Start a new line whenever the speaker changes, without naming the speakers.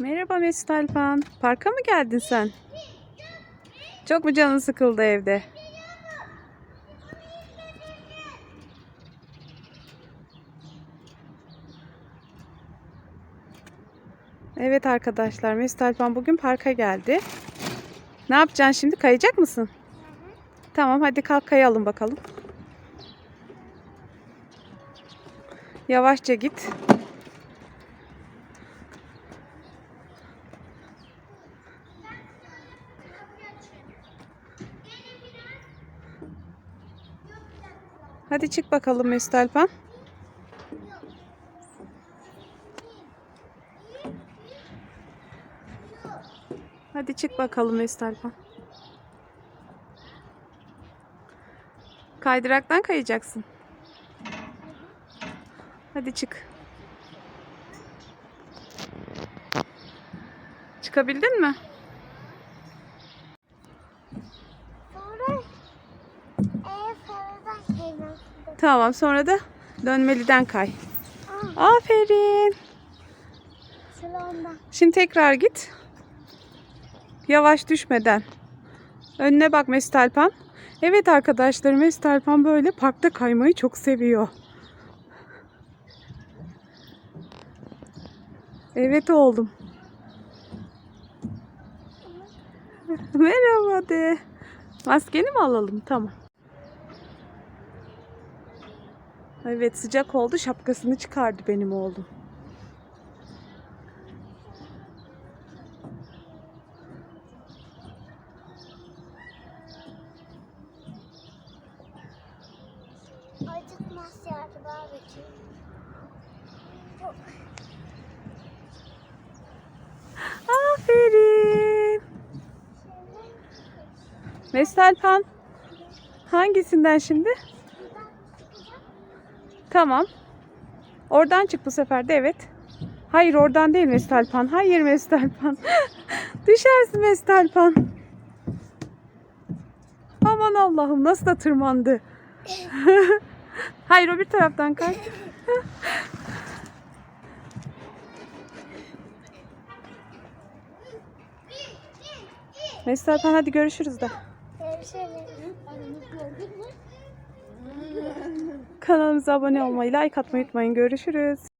Merhaba Mesut Alpan. Parka mı geldin sen? Çok mu canın sıkıldı evde? Evet arkadaşlar Mesut Alpan bugün parka geldi. Ne yapacaksın şimdi? Kayacak mısın? Tamam hadi kalk kayalım bakalım. Yavaşça git. Hadi çık bakalım Mesut Alpan. Hadi çık bakalım Mesut Alpan. Kaydıraktan kayacaksın. Hadi çık. Çıkabildin mi? Tamam sonra da dönmeliden kay. Aferin.
Salonda.
Şimdi tekrar git. Yavaş düşmeden. Önüne bak Mesut Alpan. Evet arkadaşlar Mesut Alpan böyle parkta kaymayı çok seviyor. Evet oğlum. Merhaba de. Maskeni mi alalım? Tamam. Evet sıcak oldu. Şapkasını çıkardı benim oğlum.
Acıkmaz yardı barbekü.
Aferin. Hangisinden şimdi? Tamam. Oradan çık bu sefer de evet. Hayır oradan değil Mesut Alpan. Hayır Mesut Alpan. Düşersin Mesut Alpan. Aman Allah'ım nasıl da tırmandı. Hayır o bir taraftan kay. Mesut hadi görüşürüz de. Kanalımıza abone olmayı, like atmayı unutmayın. Görüşürüz.